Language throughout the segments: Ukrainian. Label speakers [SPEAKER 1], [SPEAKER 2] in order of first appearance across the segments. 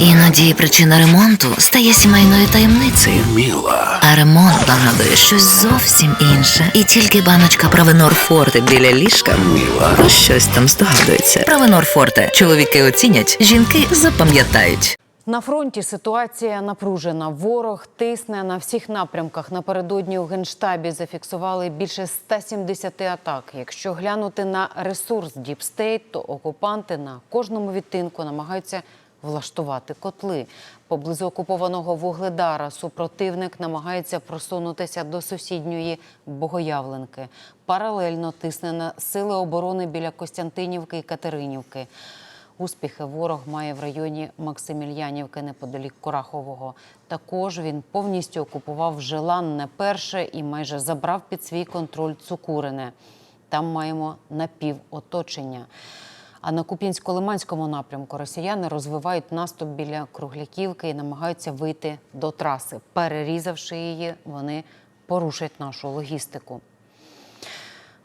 [SPEAKER 1] Іноді причина ремонту стає сімейною таємницею.
[SPEAKER 2] Міла.
[SPEAKER 1] А ремонт нагадує щось зовсім інше. І тільки баночка Правенор Форте біля ліжка
[SPEAKER 2] Міла.
[SPEAKER 1] про щось там здогадується. Правенор Форте. Чоловіки оцінять, жінки запам'ятають.
[SPEAKER 3] На фронті ситуація напружена. Ворог тисне на всіх напрямках. Напередодні у генштабі зафіксували більше 170 атак. Якщо глянути на ресурс Діпстейт, то окупанти на кожному відтинку намагаються влаштувати котли. Поблизу окупованого вугледара супротивник намагається просунутися до сусідньої Богоявленки. Паралельно тисне на сили оборони біля Костянтинівки і Катеринівки. Успіхи ворог має в районі Максимільянівки неподалік Курахового. Також він повністю окупував Желанне перше і майже забрав під свій контроль Цукурине. Там маємо напівоточення. А на Куп'янсько-Лиманському напрямку росіяни розвивають наступ біля Кругляківки і намагаються вийти до траси. Перерізавши її, вони порушать нашу логістику.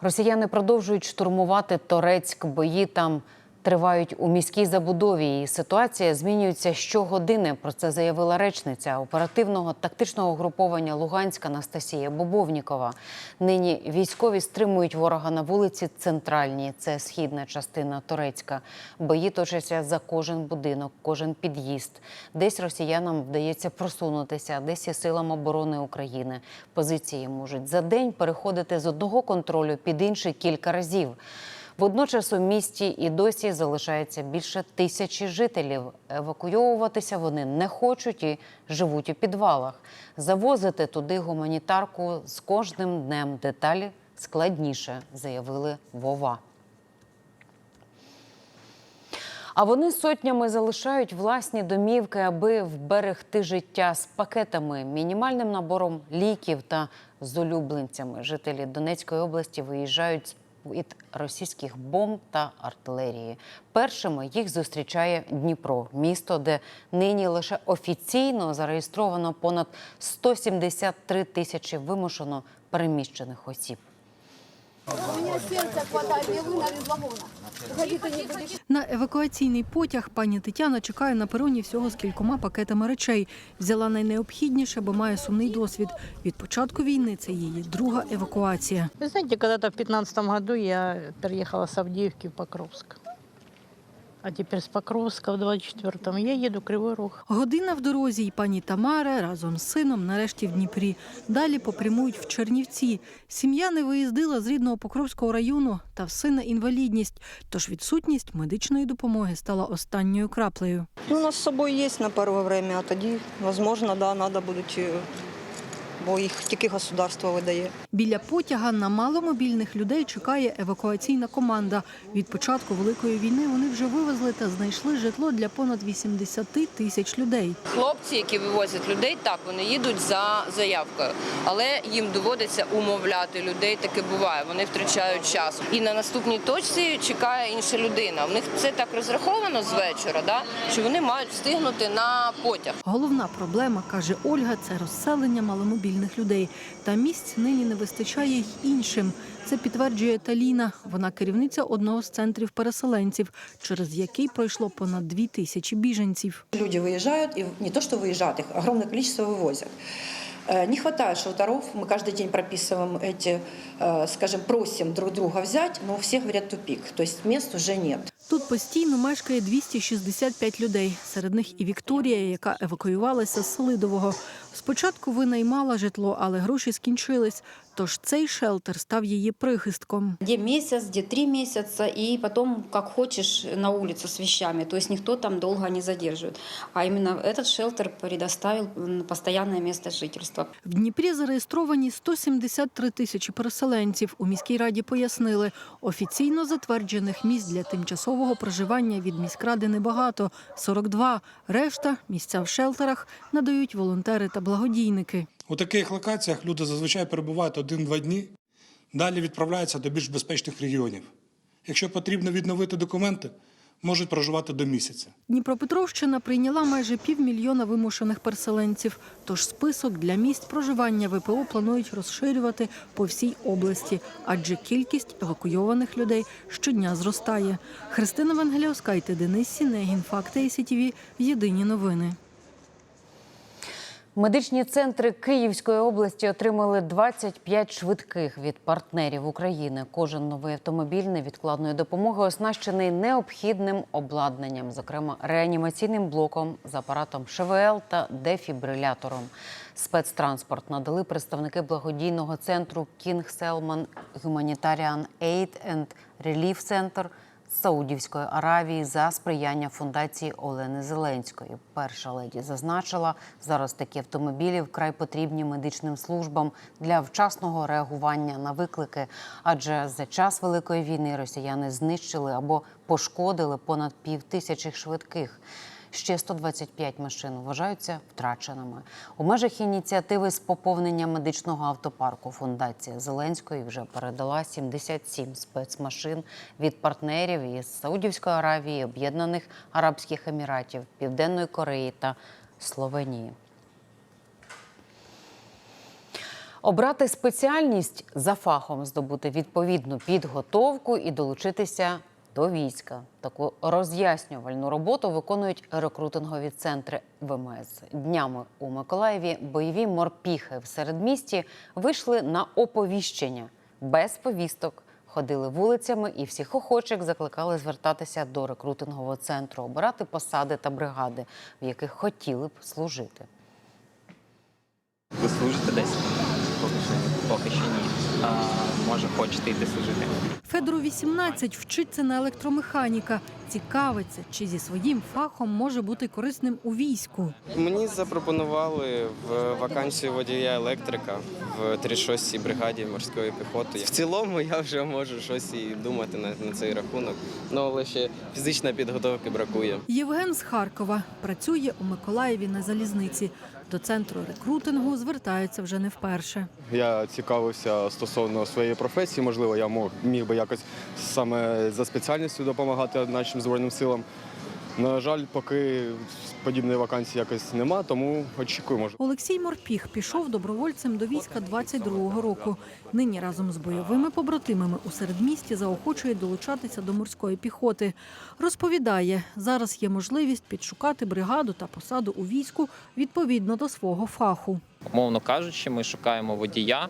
[SPEAKER 3] Росіяни продовжують штурмувати Торецьк. Бої там тривають у міській забудові. І ситуація змінюється щогодини. Про це заявила речниця оперативного тактичного угруповання Луганська Анастасія Бобовнікова. Нині військові стримують ворога на вулиці Центральній. Це східна частина Торецька. Бої точаться за кожен будинок, кожен під'їзд. Десь росіянам вдається просунутися, десь і силам оборони України. Позиції можуть за день переходити з одного контролю під інший кілька разів. Водночас у місті і досі залишається більше тисячі жителів. Евакуйовуватися вони не хочуть і живуть у підвалах. Завозити туди гуманітарку з кожним днем деталі складніше, заявили Вова. А вони сотнями залишають власні домівки, аби вберегти життя з пакетами, мінімальним набором ліків та з улюбленцями. Жителі Донецької області виїжджають з від російських бомб та артилерії. Першими їх зустрічає Дніпро, місто, де нині лише офіційно зареєстровано понад 173 тисячі вимушено переміщених осіб.
[SPEAKER 4] На евакуаційний потяг пані Тетяна чекає на пероні всього з кількома пакетами речей. Взяла найнеобхідніше, бо має сумний досвід. Від початку війни це її друга евакуація.
[SPEAKER 5] Ви знаєте, коли-то в 2015 году я переїхала з Авдіївки в Покровск. А теперь с Покровска в 24-м я еду в Кривой Рог.
[SPEAKER 4] Година в дорозі, і пані Тамара разом з сином нарешті в Дніпрі. Далі попрямують в Чернівці. Сім'я не виїздила з рідного Покровського району та в сина інвалідність. Тож відсутність медичної допомоги стала останньою краплею.
[SPEAKER 6] Ну, у нас з собою є на перше время, а тоді, можливо, да, треба будуть, е, бо їх тільки государство видає.
[SPEAKER 4] Біля потяга на маломобільних людей чекає евакуаційна команда. Від початку великої війни вони вже вивезли та знайшли житло для понад 80 тисяч людей.
[SPEAKER 7] Хлопці, які вивозять людей, так вони їдуть за заявкою, але їм доводиться умовляти людей. Таке буває. Вони втрачають час. І на наступній точці чекає інша людина. У них це так розраховано з вечора, да що вони мають встигнути на потяг.
[SPEAKER 4] Головна проблема, каже Ольга, це розселення маломобільних людей. Та місць нині не вистачає й іншим. Це підтверджує Таліна. Вона керівниця одного з центрів переселенців, через який пройшло понад дві тисячі біженців.
[SPEAKER 8] Люди выезжают, и не то, что выезжают, их огромное количество вывозят. Э, Не хватает шелтеров, мы каждый день прописываем эти, э, скажем, просим друг друга взять, но у всех говорят тупик, то есть мест уже нет.
[SPEAKER 4] Тут постійно мешкає 265 людей. Серед них і Вікторія, яка евакуювалася з Селидового. Спочатку винаймала житло, але гроші скінчились. Тож цей шелтер став її прихистком.
[SPEAKER 9] Где месяц, где три месяца, и потом, как хочешь, на улицу с вещами. То есть никто там долго не задерживает. А именно этот шелтер предоставил м, постоянное место жительства.
[SPEAKER 4] В Дніпрі зареєстровані 173 тисячі переселенців. У міській раді пояснили, офіційно затверджених місць для тимчасового проживання від міськради небагато – 42. Решта – місця в шелтерах надають волонтери та благодійники.
[SPEAKER 10] У таких локаціях люди зазвичай перебувають один-два дні, далі відправляються до більш безпечних регіонів. Якщо потрібно відновити документи, можуть проживати до місяця.
[SPEAKER 4] Дніпропетровщина прийняла майже півмільйона вимушених переселенців. Тож список для місць проживання ВПО планують розширювати по всій області, адже кількість евакуйованих людей щодня зростає. Христина Венгеліоскайте, Денис Сінегін, Факти СІТВ, Єдині новини.
[SPEAKER 3] Медичні центри Київської області отримали 25 швидких від партнерів України. Кожен новий автомобіль невідкладної допомоги оснащений необхідним обладнанням, зокрема реанімаційним блоком з апаратом ШВЛ та дефібрилятором. Спецтранспорт надали представники благодійного центру King Salman Humanitarian Aid and Relief Center – Саудівської Аравії за сприяння фундації Олени Зеленської. Перша леді зазначила, зараз такі автомобілі вкрай потрібні медичним службам для вчасного реагування на виклики. Адже за час великої війни росіяни знищили або пошкодили понад пів тисячі швидких. Ще 125 машин вважаються втраченими. У межах ініціативи з поповнення медичного автопарку фундація Зеленської вже передала 77 спецмашин від партнерів із Саудівської Аравії, Об'єднаних Арабських Еміратів, Південної Кореї та Словенії. Обрати спеціальність за фахом, здобути відповідну підготовку і долучитися до війська. Таку роз'яснювальну роботу виконують рекрутингові центри ВМС. Днями у Миколаєві бойові морпіхи в середмісті вийшли на оповіщення без повісток. Ходили вулицями і всіх охочих закликали звертатися до рекрутингового центру, обирати посади та бригади, в яких хотіли б служити.
[SPEAKER 2] Ви служите десь? Поки ще ні. А, може, хочете йти служити?
[SPEAKER 4] Федору 18 вчиться на електромеханіка. Цікавиться, чи зі своїм фахом може бути корисним у війську.
[SPEAKER 11] Мені запропонували в вакансію водія електрика в 36-й бригаді морської піхоти. В цілому я вже можу щось і думати на, на цей рахунок. Ну але ще фізичної підготовки бракує.
[SPEAKER 4] Євген з Харкова працює у Миколаєві на залізниці. До центру рекрутингу звертається вже не вперше.
[SPEAKER 12] Я цікавився стосовно своєї професії. Можливо, я мог міг би якось саме за спеціальністю допомагати нашим збройним силам. На жаль, поки подібної вакансії якось нема, тому очікуємо.
[SPEAKER 4] Олексій Морпіх пішов добровольцем до війська 22-го року. Нині разом з бойовими побратимами у середмісті заохочує долучатися до морської піхоти. Розповідає, зараз є можливість підшукати бригаду та посаду у війську відповідно до свого фаху.
[SPEAKER 2] Умовно кажучи, ми шукаємо водія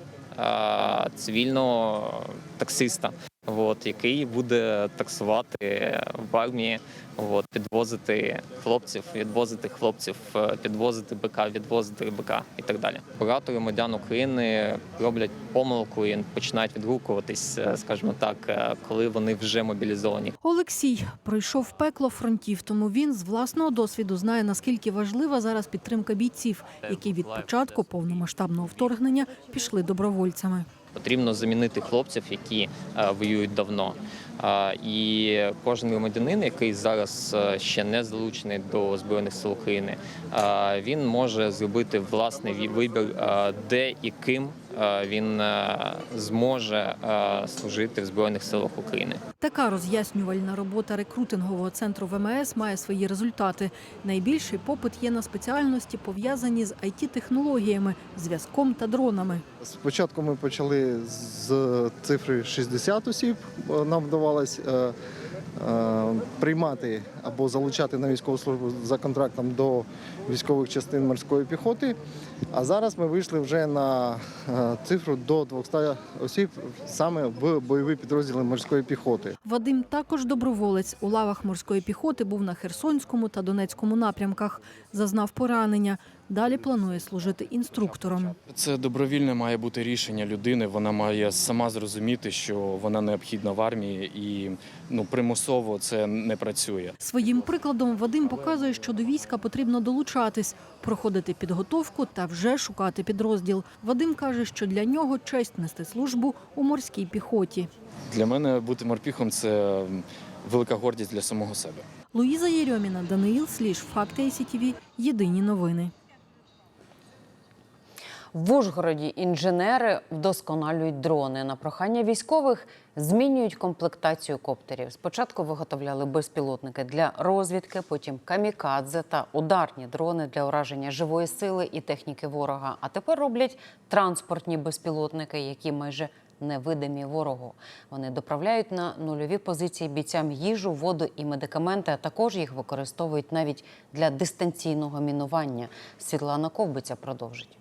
[SPEAKER 2] цивільного таксиста, от, який буде таксувати в армії, от, підвозити хлопців, відвозити хлопців, е, підвозити БК, відвозити БК і так далі. Багато громадян України роблять помилку і починають відгукуватись, е, скажімо так, е, коли вони вже мобілізовані.
[SPEAKER 4] Олексій пройшов пекло фронтів, тому він з власного досвіду знає, наскільки важлива зараз підтримка бійців, які від початку повномасштабного вторгнення пішли добровольцями.
[SPEAKER 2] Потрібно замінити хлопців, які е, воюють давно. Е, І кожен громадянин, який зараз е, ще не залучений до збройних сил України, він може зробити власний вибір, де і ким він е, зможе е, служити в збройних силах України.
[SPEAKER 4] Така роз'яснювальна робота рекрутингового центру ВМС має свої результати. Найбільший попит є на спеціальності, пов'язані з it технологіями зв'язком та дронами.
[SPEAKER 13] Спочатку ми почали з цифри 60 осіб. Нам вдавалось е, е, приймати або залучати на військову службу за контрактом до військових частин морської піхоти. А зараз ми вийшли вже на е, цифру до 200 осіб саме в бойові підрозділи морської піхоти.
[SPEAKER 4] Вадим також доброволець у лавах морської піхоти був на Херсонському та Донецькому напрямках. Зазнав поранення. Далі планує служити інструктором.
[SPEAKER 14] Це добровільне має бути рішення людини. Вона має сама зрозуміти, що вона необхідна в армії, і ну примусово це не працює.
[SPEAKER 4] Своїм прикладом Вадим показує, що до війська потрібно долучатись, проходити підготовку та вже шукати підрозділ. Вадим каже, що для нього честь нести службу у морській піхоті.
[SPEAKER 14] Для мене бути морпіхом це велика гордість для самого себе.
[SPEAKER 4] Луїза Єрьоміна, Даниїл Сліж, Факти СІТВ, Єдині новини.
[SPEAKER 3] В Ужгороді інженери вдосконалюють дрони. На прохання військових змінюють комплектацію коптерів. Спочатку виготовляли безпілотники для розвідки, потім камікадзе та ударні дрони для ураження живої сили і техніки ворога. А тепер роблять транспортні безпілотники, які майже невидимі ворогу. Вони доправляють на нульові позиції бійцям їжу, воду і медикаменти. А також їх використовують навіть для дистанційного мінування. Світлана Ковбиця продовжить.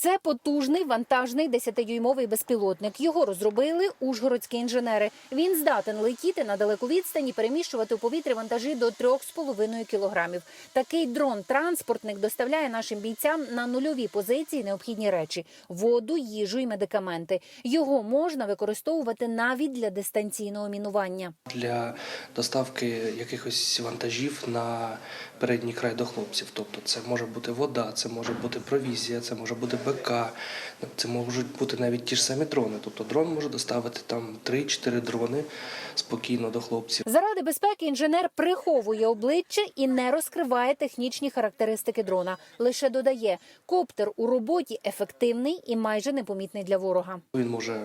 [SPEAKER 15] Це потужний вантажний 10-дюймовий безпілотник. Його розробили ужгородські інженери. Він здатен летіти на далеку відстань і переміщувати у повітрі вантажі до 3,5 кілограмів. Такий дрон-транспортник доставляє нашим бійцям на нульові позиції необхідні речі: воду, їжу і медикаменти. Його можна використовувати навіть для дистанційного мінування.
[SPEAKER 16] для доставки якихось вантажів на передній край до хлопців. Тобто це може бути вода, це може бути провізія, це може бути БК, це можуть бути навіть ті ж самі дрони. Тобто дрон може доставити там 3-4 дрони спокійно до хлопців.
[SPEAKER 15] Заради безпеки інженер приховує обличчя і не розкриває технічні характеристики дрона. Лише додає, коптер у роботі ефективний і майже непомітний для ворога.
[SPEAKER 16] Він може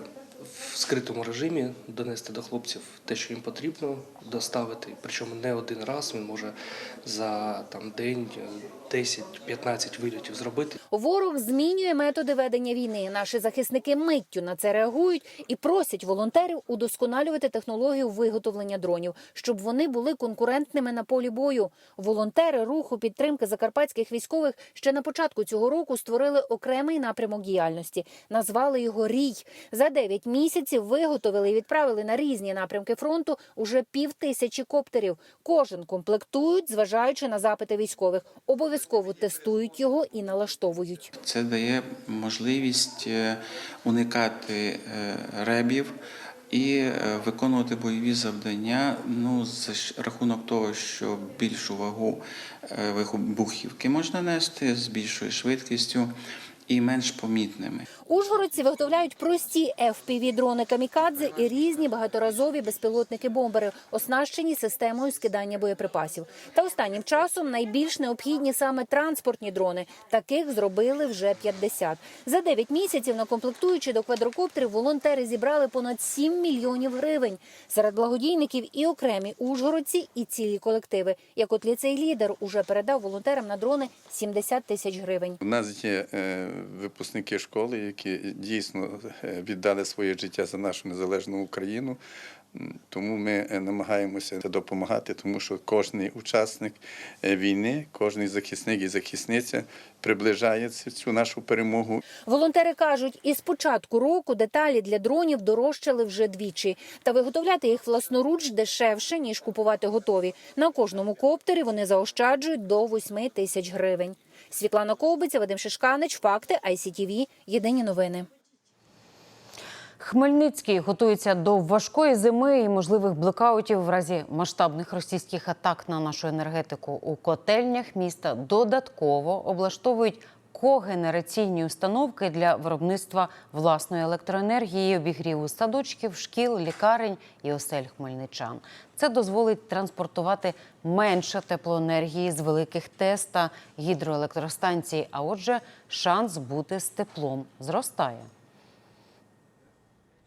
[SPEAKER 16] в скритому режимі донести до хлопців те, що їм потрібно, доставити. Причому не один раз він може за там день 10-15 вильотів зробити.
[SPEAKER 15] Ворог змінює методи ведення війни. Наші захисники миттю на це реагують і просять волонтерів удосконалювати технологію виготовлення дронів, щоб вони були конкурентними на полі бою. Волонтери руху підтримки закарпатських військових ще на початку цього року створили окремий напрямок діяльності. Назвали його Рій. За 9 місяців виготовили і відправили на різні напрямки фронту уже пів тисячі коптерів. Кожен комплектують, зважаючи на запити військових. Обов'язково тестують його і налаштовують.
[SPEAKER 17] Це дає можливість е, уникати е, ребів і е, виконувати бойові завдання ну, за рахунок того, що більшу вагу вибухівки можна нести з більшою швидкістю і менш помітними.
[SPEAKER 15] Ужгородці виготовляють прості fpv дрони камікадзе і різні багаторазові безпілотники-бомбери, оснащені системою скидання боєприпасів. Та останнім часом найбільш необхідні саме транспортні дрони. Таких зробили вже 50. За 9 місяців на комплектуючі до квадрокоптерів волонтери зібрали понад 7 мільйонів гривень. Серед благодійників і окремі ужгородці, і цілі колективи. Як от ліцей лідер уже передав волонтерам на дрони 70 тисяч гривень.
[SPEAKER 18] У нас є е, випускники школи, які дійсно е, віддали своє життя за нашу незалежну Україну. Тому ми е, намагаємося допомагати, тому що кожен учасник е, війни, кожен захисник і захисниця приближає цю нашу перемогу.
[SPEAKER 15] Волонтери кажуть, із початку року деталі для дронів дорожчали вже двічі. Та виготовляти їх власноруч дешевше, ніж купувати готові. На кожному коптері вони заощаджують до 8 тисяч гривень. Світлана Ковбиця, Вадим Шишканич, Факти, ICTV. Єдині новини.
[SPEAKER 3] Хмельницький готується до важкої зими і можливих блекаутів в разі масштабних російських атак на нашу енергетику. У котельнях міста додатково облаштовують когенераційні установки для виробництва власної електроенергії, обігріву садочків, шкіл, лікарень і осель хмельничан. Це дозволить транспортувати менше теплоенергії з великих ТЕС та гідроелектростанцій. А отже, шанс бути з теплом зростає.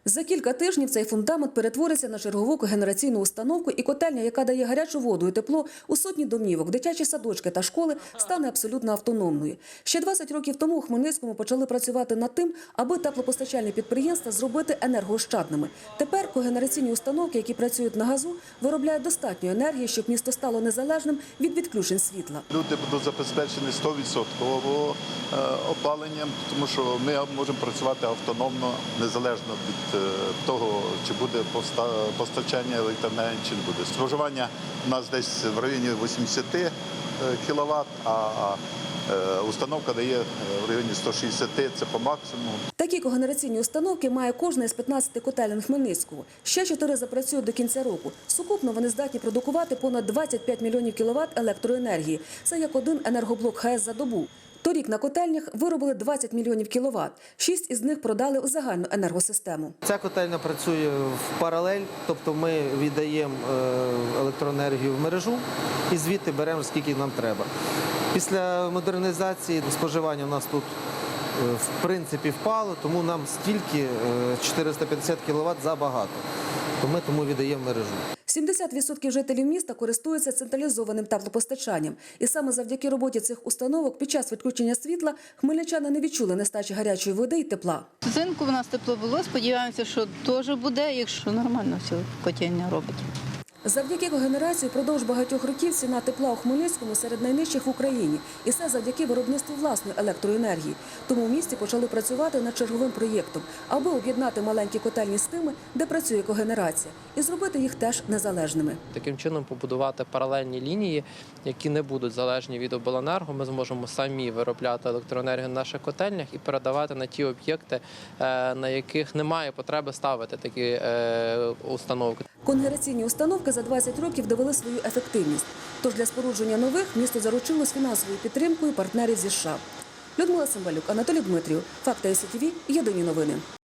[SPEAKER 19] За кілька тижнів цей фундамент перетвориться на чергову когенераційну установку, і котельня, яка дає гарячу воду і тепло у сотні домівок, дитячі садочки та школи, стане абсолютно автономною. Ще 20 років тому у Хмельницькому почали працювати над тим, аби теплопостачальні підприємства зробити енергоощадними. Тепер когенераційні установки, які працюють на газу, виробляють достатньо енергії, щоб місто стало незалежним від відключень світла.
[SPEAKER 20] Люди будуть забезпечені 100% е, опаленням, тому що ми можемо працювати автономно, незалежно від того, чи буде поста- постачання електроенергії, чи не буде. Споживання у нас десь в районі 80 кВт, а е, установка дає е, в районі 160, це по максимуму.
[SPEAKER 19] Такі когенераційні установки має кожна із 15 котелень Хмельницького. Ще чотири запрацюють до кінця року. Сукупно вони здатні продукувати понад 25 мільйонів кіловат електроенергії. Це як один енергоблок ХЕС за добу. Торік на котельнях виробили 20 мільйонів кіловат. Шість із них продали у загальну енергосистему.
[SPEAKER 21] Ця котельня працює в паралель, тобто ми віддаємо е, електроенергію в мережу і звідти беремо скільки нам треба. Після модернізації споживання у нас тут е, в принципі впало, тому нам стільки е, 450 кВт забагато. То ми тому віддаємо мережу.
[SPEAKER 19] 70% жителів міста користуються централізованим теплопостачанням. І саме завдяки роботі цих установок під час відключення світла хмельничани не відчули нестачі гарячої води і тепла.
[SPEAKER 22] Зинку в нас тепло було. Сподіваємося, що теж буде, якщо нормально все котіння робить.
[SPEAKER 19] Завдяки когенерації впродовж багатьох років ціна тепла у Хмельницькому серед найнижчих в Україні. І все завдяки виробництву власної електроенергії. Тому в місті почали працювати над черговим проєктом, аби об'єднати маленькі котельні з тими, де працює когенерація, і зробити їх теж незалежними.
[SPEAKER 23] Таким чином побудувати паралельні лінії, які не будуть залежні від обленерго. Ми зможемо самі виробляти електроенергію на наших котельнях і передавати на ті об'єкти, е, на яких немає потреби ставити такі е, установки.
[SPEAKER 19] Конгресійні установки за 20 років довели свою ефективність. Тож для спорудження нових місто заручилось фінансовою підтримкою партнерів зі США. Людмила Симбалюк, Анатолій Дмитрів, Факти СІТВ, Єдині новини.